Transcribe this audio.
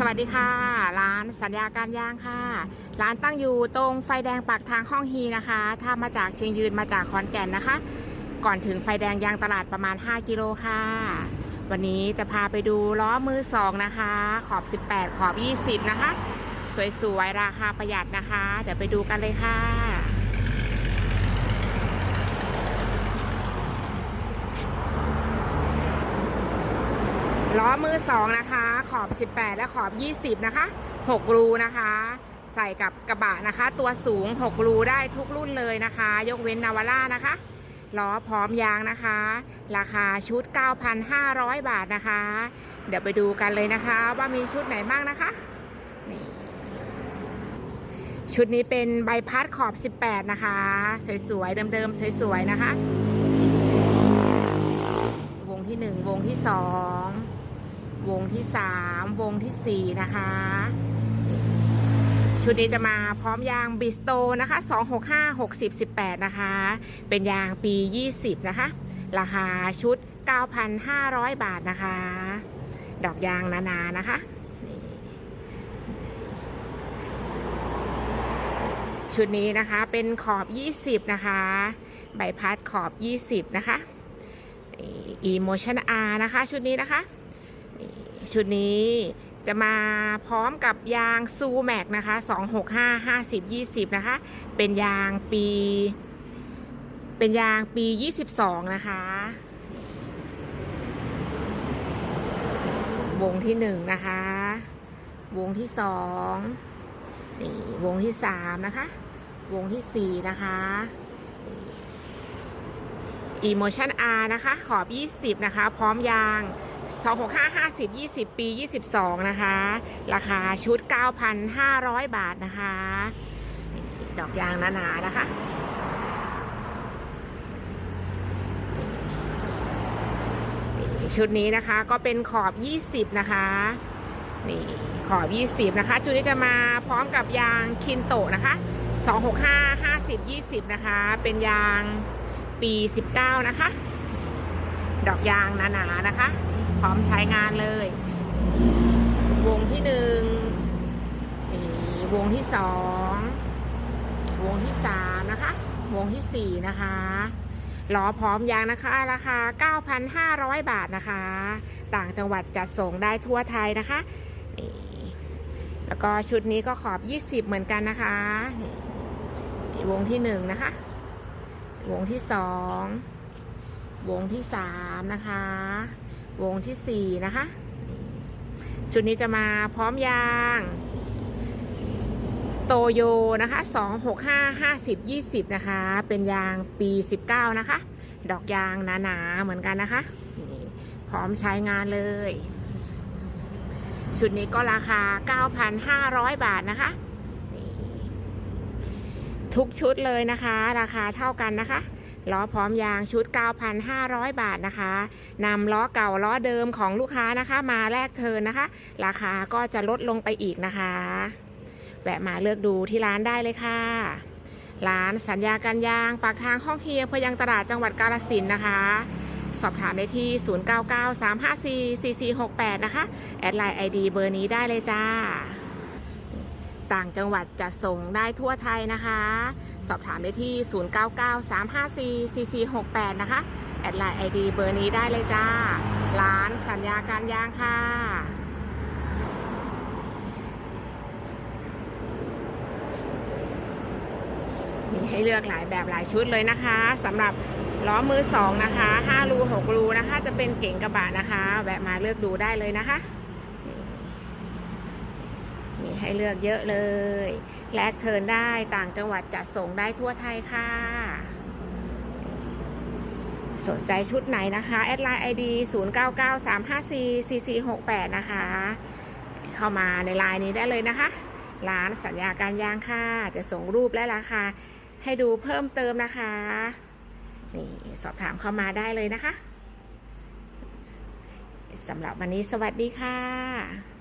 สวัสดีค่ะ ร้านสัญญาการย่างค่ะ ร้านตั้งอยู่ตรงไฟแดงปากทางห้องฮีนะคะ ถ้ามาจากเชียงยืนมาจากขอนแก่นนะคะ ก่อนถึงไฟแดงยางตลาดประมาณ 5 กิโลค่ะ วันนี้จะพาไปดูล้อมือสองนะคะ ขอบ 18 ขอบ 20 นะคะ สวยๆ ราคาประหยัดนะคะ เดี๋ยวไปดูกันเลยค่ะ ล้อมือสองนะคะ ขอบ 18 และขอบ 20 นะคะ 6 รูนะคะ ใส่กับกระบะนะคะ ตัวสูง 6 รูได้ทุกรุ่นเลยนะคะ ยกเว้นนาวาร่านะคะล้อพร้อมยางนะคะ ราคาชุด 9,500 บาทนะคะ เดี๋ยวไปดูกันเลยนะคะ ว่ามีชุดไหนบ้างนะคะนี่ชุดนี้เป็นใบพัดขอบ 18 นะคะ สวยๆ เดิมๆ สวยๆ นะคะ วงที่ 1 วงที่ 2 วงที่3วงที่สี่นะคะ ชุดนี้จะมาพร้อมยางบิสโตนะคะ265 60 18นะคะ เป็นยางปี20นะคะ ราคาชุด9,500บาทนะคะ ดอกยางนานานะคะชุดนี้นะคะเป็นขอบ 20 นะคะ ใบพัดขอบ 20 นะคะ Emotion R นะคะ ชุดนี้นะคะ ชุดนี้จะมาพร้อมกับยางซูแม็กนะคะ 265 50 20 นะคะ เป็นยางปี เป็นยางปี 22 นะคะ วงที่ 1 นะคะ วงที่ 2 นี่ วงที่ 3 นะคะ วงที่ 4 นะคะ Emotion R นะคะ ขอบ 20 นะคะ พร้อมยาง 265 50 20 ปี 22 นะคะ ราคาชุด 9,500 บาทนะคะ ดอกยางหนาๆนะคะชุดนี้นะคะก็เป็นขอบ 20 นะคะ นี่ขอบ 20 นะคะ ชุดนี้จะมาพร้อมกับยางคินโตะนะคะ 265 50 20 นะคะ เป็นยางปี 19 นะคะ ดอกยางหนาๆนะคะ พร้อมใช้งานเลย วงที่หนึ่งนี่วงที่สองวงที่สามนะคะ วงที่สี่นะคะล้อพร้อมยางนะคะราคา 9,500 บาทนะคะ ต่างจังหวัดจัดส่งได้ทั่วไทยนะคะนี่แล้วก็ชุดนี้ก็ขอบ 20 เหมือนกันนะคะนี่นี่วงที่หนึ่งนะคะ วงที่สองวงที่สามนะคะ วงที่สี่นะคะ ชุดนี้จะมาพร้อมยาง โตโยนะคะ 265 50 20 นะคะ เป็นยางปี 19 นะคะ ดอกยางหนาๆเหมือนกันนะคะนี่พร้อมใช้งานเลย ชุดนี้ก็ราคา 9,500 บาทนะคะ ทุกชุดเลยนะคะ ราคาเท่ากันนะคะล้อพร้อมยางชุด 9,500 บาทนะคะนำล้อเก่าล้อเดิมของลูกค้านะคะ มาแลกเทินนะคะ ราคาก็จะลดลงไปอีกนะคะ แวะมาเลือกดูที่ร้านได้เลยค่ะ ร้านสัญญาการยางปากทางห้องเคียงพยังตลาดจังหวัดกาฬสินนะคะ สอบถามได้ที่ 0993544468 นะคะ แอดไลน์ ID เบอร์นี้ได้เลยจ้า ต่างจังหวัดจะส่งได้ทั่วไทยนะคะ สอบถามได้ที่ 0993544468 นะคะ แอดไลน์ ID เบอร์นี้ได้เลยจ้า ร้านสัญญาการยางค่ะ มีให้เลือกหลายแบบหลายชุดเลยนะคะสำหรับล้อมือสองนะคะ5รู6รูนะคะ จะเป็นเก่งกระบะนะคะ แวะมาเลือกดูได้เลยนะคะ มีให้เลือกเยอะเลย แลกเทินได้ต่างจังหวัดจัดส่งได้ทั่วไทยค่ะ สนใจชุดไหนนะคะ แอดไลน์ ID 0993544468 นะคะ เข้ามาในไลน์นี้ได้เลยนะคะ ร้านสัญญาการยางค่ะ จะส่งรูปและราคาให้ดูเพิ่มเติมนะคะ นี่สอบถามเข้ามาได้เลยนะคะสำหรับวันนี้สวัสดีค่ะ